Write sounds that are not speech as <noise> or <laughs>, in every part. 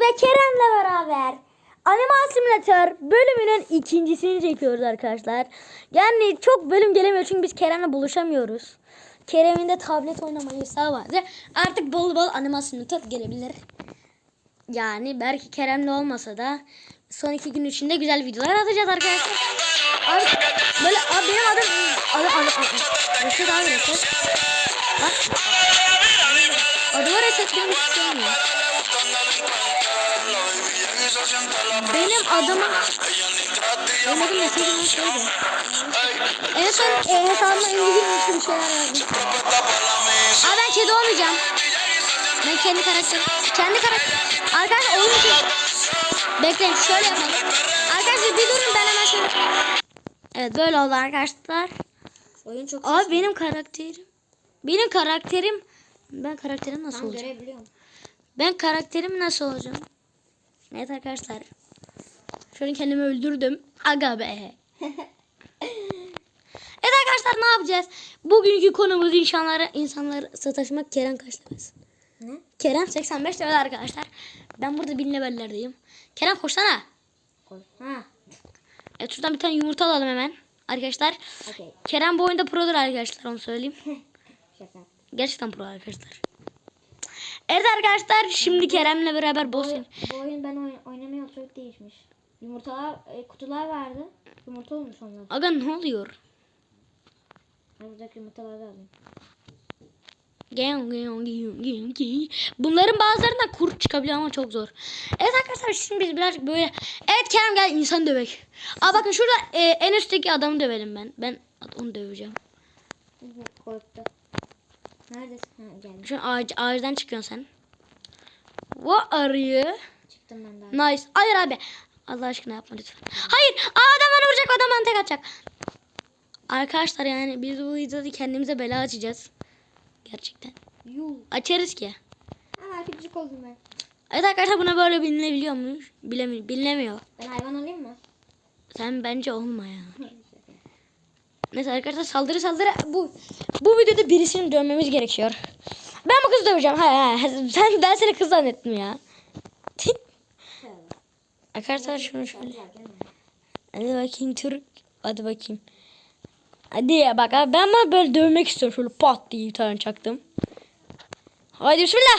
ve Kerem'le beraber Animal Simulator bölümünün ikincisini çekiyoruz arkadaşlar. Yani çok bölüm gelemiyor çünkü biz Kerem'le buluşamıyoruz. Kerem'in de tablet oynama yasağı vardı. Artık bol bol Animal Simulator gelebilir. Yani belki Kerem'le olmasa da son iki gün içinde güzel videolar atacağız arkadaşlar. Abi böyle abi benim adım adım adım adım. Reset abi reset. Bak. Adımı resetlemek istemiyor. Benim adımı benim adım resetlemek istemiyor. En son e, hesabıma İngilizce bir şeyler yazdım. Abi ben kedi olmayacağım. Ben kendi karakterim. Kendi karakter. Arkadaşlar oyun için. Bekleyin şöyle yapalım. Arkadaşlar bir durun ben hemen şöyle. Evet böyle oldu arkadaşlar. Oyun çok Abi benim karakterim. Benim karakterim. Ben karakterim nasıl olacak? görebiliyorum. Ben karakterim nasıl olacağım? Evet arkadaşlar. Şöyle kendimi öldürdüm. Aga be. <laughs> evet arkadaşlar ne yapacağız? Bugünkü konumuz insanlara insanları sataşmak Kerem kaç? Ne? Kerem 85 level arkadaşlar. Ben burada 1000 levellerdeyim. Kerem koşsana. Koy. Ha. Evet şuradan bir tane yumurta alalım hemen. Arkadaşlar. Okey. Kerem bu oyunda produr arkadaşlar onu söyleyeyim. <laughs> Gerçekten pro arkadaşlar. Evet arkadaşlar şimdi Kerem'le beraber boss Bu, bu oyun ben oyn oynamaya çok değişmiş. Yumurtalar, e, kutular vardı. Yumurta olmuş onlar. Aga ne oluyor? Ben buradaki yumurtaları da alayım. Gen, gen, gen, gen, gen. Bunların bazılarından kurt çıkabiliyor ama çok zor. Evet arkadaşlar şimdi biz birazcık böyle. Evet Kerem gel insan dövek. Aa bakın şurada e, en üstteki adamı dövelim ben. Ben onu döveceğim. Korktu. Neredesin? Ha gelmiş. Şu ağaç, ağaçtan çıkıyorsun sen. What are you? Çıktım ben daha. Nice. Hayır abi. Allah aşkına yapma lütfen. Hayır. Aa, adam bana vuracak. Adam bana tek atacak. Arkadaşlar yani biz bu videoda kendimize bela açacağız. Gerçekten. Yuh. Açarız ki. Ha küçük oldum ben. Evet arkadaşlar buna böyle bilinebiliyormuş. Bilemi bilinemiyor. Ben hayvan olayım mı? Sen bence olma ya. <laughs> Neyse arkadaşlar saldırı saldırı bu bu videoda birisini dövmemiz gerekiyor. Ben bu kızı döveceğim. Ha, ha. Sen ben seni kız zannettim ya. arkadaşlar şunu şöyle. Hadi bakayım Türk. Hadi bakayım. Hadi ya bak abi ben bunu böyle dövmek istiyorum. Şöyle pat diye bir tane çaktım. Hadi bismillah.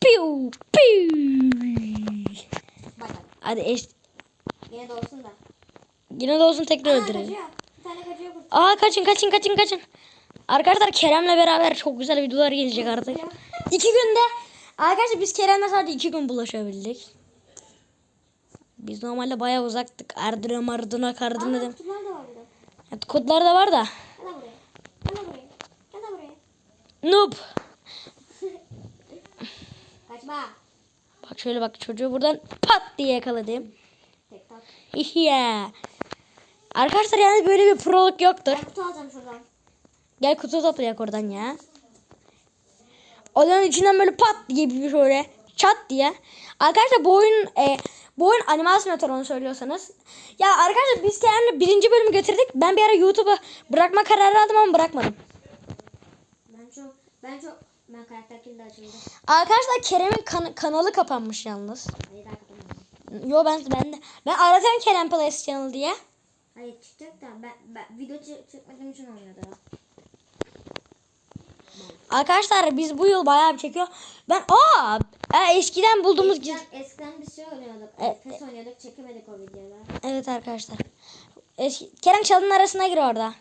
Piu piu. Hadi eş, yine de olsun da. yine de olsun tekrar öldürelim. Tane kaçıyor. Aa kaçın kaçın kaçın kaçın. Arkadaşlar Kerem'le beraber çok güzel videolar gelecek artık. İki günde arkadaşlar biz Kerem'le sadece iki gün bulaşabildik. Biz normalde bayağı uzaktık. Ardına mardına kardına dedim. kutular da var burada. Evet, kodlar da var da. Gel de buraya. Gel de buraya. Gel de buraya. Noob. <laughs> Kaçma. Bak şöyle bak çocuğu buradan pat diye yakaladım. Tek tak. <laughs> Hihiya. Arkadaşlar yani böyle bir proluk yoktur. Ben kutu alacağım şuradan. Gel kutu toplayak oradan ya. Odanın içinden böyle pat diye bir şöyle çat diye. Arkadaşlar bu oyun e, bu oyun animasyon onu söylüyorsanız. Ya arkadaşlar biz Kerem'le birinci bölümü götürdük. Ben bir ara YouTube'a bırakma kararı aldım ama bırakmadım. Ben çok ben çok ben karakter kilidi açıldı. Arkadaşlar Kerem'in kan- kanalı kapanmış yalnız. Hayır. Yo ben ben de ben aratıyorum Kerem Plays Channel diye. Hayır çıkacak da ben, ben video çek- çekmediğim için da. Arkadaşlar biz bu yıl bayağı bir çekiyor. Ben aa e, eskiden bulduğumuz Eskiden, eskiden biz şey oynuyorduk. Evet. PES oynuyorduk çekemedik o videoları. Evet arkadaşlar. Eski, Kerem çalının arasına gir orada.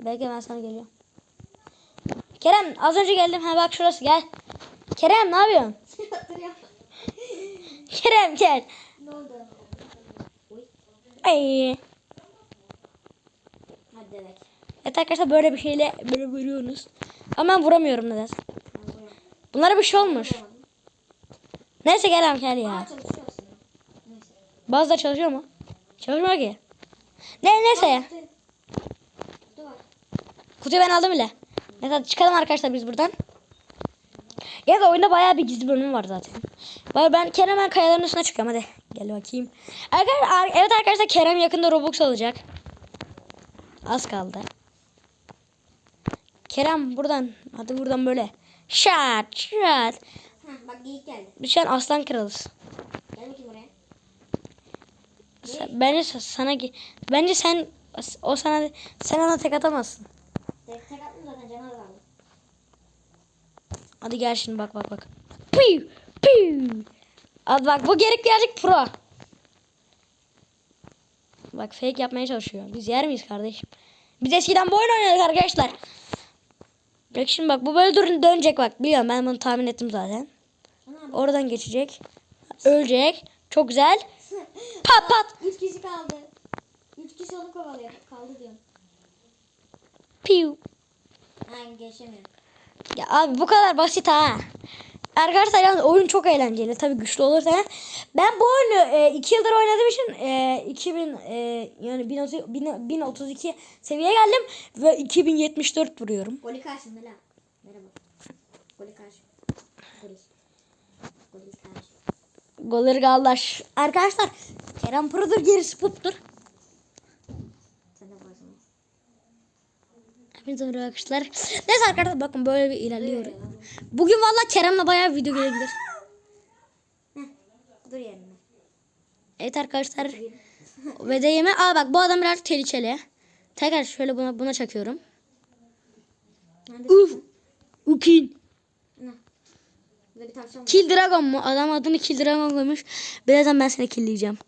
Belki ben sana geliyorum. Kerem az önce geldim. Ha bak şurası gel. Kerem ne yapıyorsun? <laughs> Kerem gel. ne oldu? Ay. Hadi demek. Evet arkadaşlar böyle bir şeyle böyle vuruyorsunuz. Ama ben vuramıyorum neden? Ben. Bunlara bir şey olmuş. Neyse gel Aa ya. Neyse. Bazıları çalışıyor mu? Çalışmıyor ki. Ne neyse ya. Kutuyu ben aldım bile. Neyse çıkalım arkadaşlar biz buradan. Ya da oyunda bayağı bir gizli bölüm var zaten. Var ben Kerem ben kayaların üstüne çıkıyorum hadi. Gel bakayım. Evet arkadaşlar Kerem yakında Robux alacak. Az kaldı. Kerem buradan hadi buradan böyle. Şat şat. Heh, bak geyik geldi. Biz şu an aslan kralız. Gel bakayım buraya. Sen- bence sa- sana bence sen o sana sen ona tek atamazsın. Tek tek attım zaten canı azaldı. Hadi gel şimdi bak bak bak. Piu piu. Hadi bak bu gerek birazcık pro. Bak fake yapmaya çalışıyor. Biz yer miyiz kardeşim? Biz eskiden bu oyun oynadık arkadaşlar. Bak şimdi bak bu böyle dur dönecek bak. Biliyorum ben bunu tahmin ettim zaten. Oradan geçecek. Ölecek. Çok güzel. <laughs> Pat pat. Üç kişi kaldı. Üç kişi onu kovalıyor. Kaldı diyorum. Piu. Ha geçemiyorum. Ya abi bu kadar basit ha. Arkadaşlar yalnız oyun çok eğlenceli. Tabii güçlü olursa. Ben bu oyunu 2 yıldır oynadığım için e, 2000 e, yani 1030 1000 1032 seviyeye geldim ve 2074 vuruyorum. Goli karşımda lan. Merhaba. Goli karşı. Goli. Goli karşı. Golur galdaş. Arkadaşlar Kerem Pro'dur gerisi varsın. Hepinize merhaba arkadaşlar. Neyse arkadaşlar bakın böyle bir ilerliyorum. Bugün valla Kerem'le bayağı video gelebilir. Dur yerine. Evet arkadaşlar. <laughs> Ve de yeme. Aa bak bu adam biraz tehlikeli. Tekrar şöyle buna buna çakıyorum. Uf. Ukin. Kill Dragon mu? Adam adını Kill Dragon koymuş. Birazdan ben seni killleyeceğim.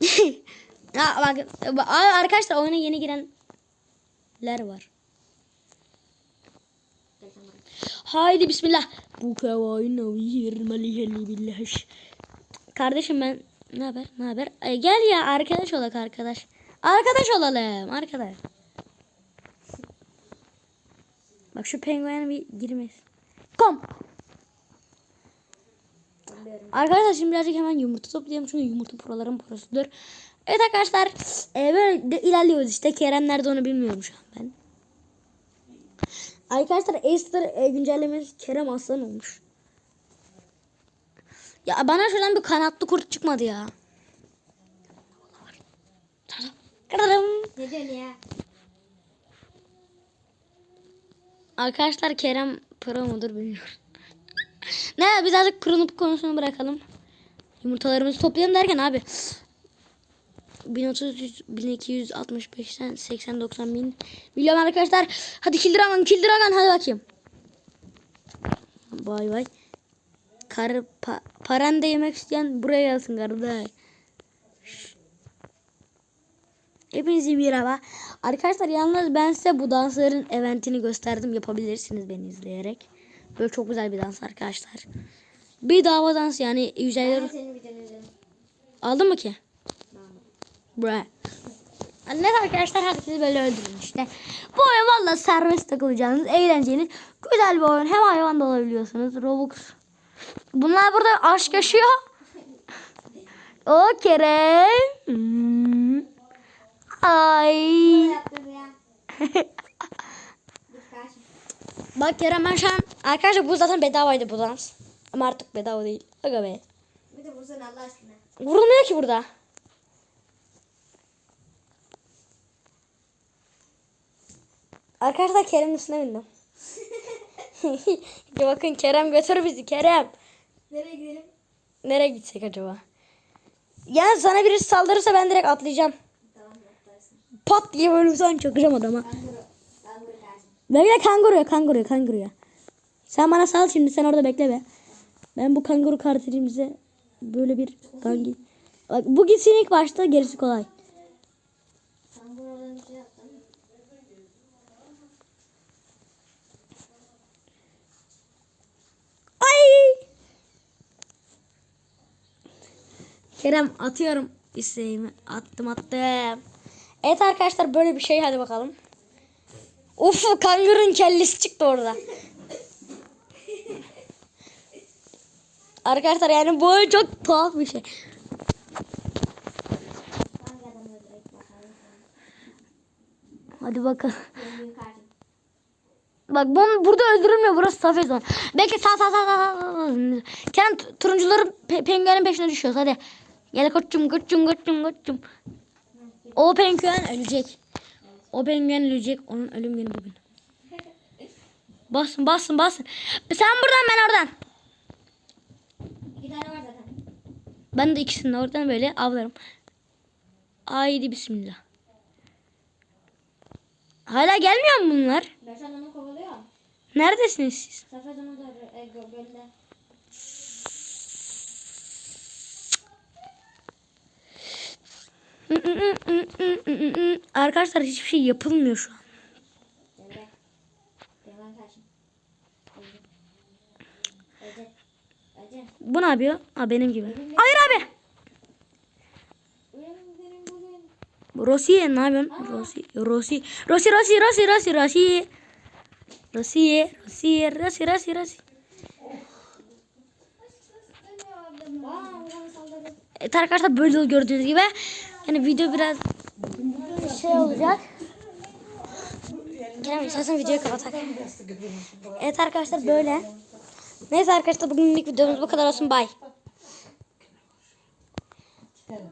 <laughs> ya bak, bak aa, arkadaşlar oyuna yeni girenler var. Gel sen buraya. Haydi bismillah. Bu kavayna yirmeli billah. Kardeşim ben ne haber? Ne haber? Ay, gel ya arkadaş olak arkadaş. Arkadaş olalım arkadaş. Bak şu penguen bir girmez. Kom. Arkadaşlar şimdi birazcık hemen yumurta toplayalım çünkü yumurta proların prosudur. Evet arkadaşlar e, böyle ilerliyoruz işte. Kerem nerede onu bilmiyorum şu an ben. Arkadaşlar Easter e, güncellemesi Kerem Aslan olmuş. Ya bana şuradan bir kanatlı kurt çıkmadı ya. Ne diyorsun ya? Arkadaşlar Kerem pro mudur bilmiyorum. ne biz artık pronup konusunu bırakalım. Yumurtalarımızı toplayalım derken abi. 1300, 1265'ten 80 90 bin milyon arkadaşlar. Hadi kill dragon hadi bakayım. Bay bay. Kar pa, paran da yemek isteyen buraya gelsin kardeş. Hepinize merhaba. Arkadaşlar yalnız ben size bu dansların eventini gösterdim. Yapabilirsiniz beni izleyerek. Böyle çok güzel bir dans arkadaşlar. Bir dava dans yani izledim. aldın mı ki? Bre. Arkadaşlar herkesi böyle öldürün işte. Bu oyun valla serbest takılacağınız eğlenceli güzel bir oyun. Hem hayvan da olabiliyorsunuz. Robux. Bunlar burada aşk yaşıyor. O Kerem. Hmm. Ay. <laughs> Bak Kerem ben şu an arkadaşlar bu zaten bedavaydı bu dans. Ama artık bedava değil. Aga be. Bir de vursana Allah aşkına. Vurulmuyor ki burada. Arkadaşlar Kerem'in üstüne bindim. <laughs> Bakın Kerem götür bizi Kerem. Nereye gidelim? Nereye gitsek acaba? Ya sana birisi saldırırsa ben direkt atlayacağım. Tamam. Pat diye bir tane çakacağım adama. Kanguru. Kanguru karşım. Bekle kanguruya kanguruya kanguruya. Sen bana sal şimdi sen orada bekle be. Ben bu kanguru kartecimize böyle bir kangi. Bak bu gitsin ilk başta gerisi kolay. Kanguru oradan bir şey yaptın. Ay! Kerem atıyorum isteğimi. Attım attım. Evet arkadaşlar böyle bir şey hadi bakalım. Uf kangurun kellesi çıktı orada. arkadaşlar yani bu oyun çok tuhaf bir şey. Hadi bakalım. Bak bunu burada öldürülmüyor. Burası safe zone. Belki sağ sağ sağ sağ. sağ. Kerem turuncuların pe- penguenin peşine düşüyoruz. Hadi. Gel koçum koçum koçum koçum. O penguen ölecek. O penguen ölecek. Onun ölüm günü bugün. Basın basın basın. Sen buradan ben oradan. İki tane var zaten. Ben de ikisini oradan böyle avlarım. Haydi bismillah. Hala gelmiyor mu bunlar? Berşan onu kovalıyor. Neredesiniz siz? Safet onu e, gölde. Arkadaşlar hiçbir şey yapılmıyor şu an. Bu ne yapıyor? Ha benim gibi. Hayır abi. Rossi ne yapıyorsun? Rossi, Rossi, Rossi, Rossi. Rossi, Rossi, Rossi, Rossi, Rossi. Aa buradan saldırdı. Evet arkadaşlar böyle gördüğünüz gibi. Yani video biraz şey olacak. Kerem istersen videoyu kapatak. Evet arkadaşlar böyle. Neyse arkadaşlar bugünlük videomuz bu kadar olsun. Bye.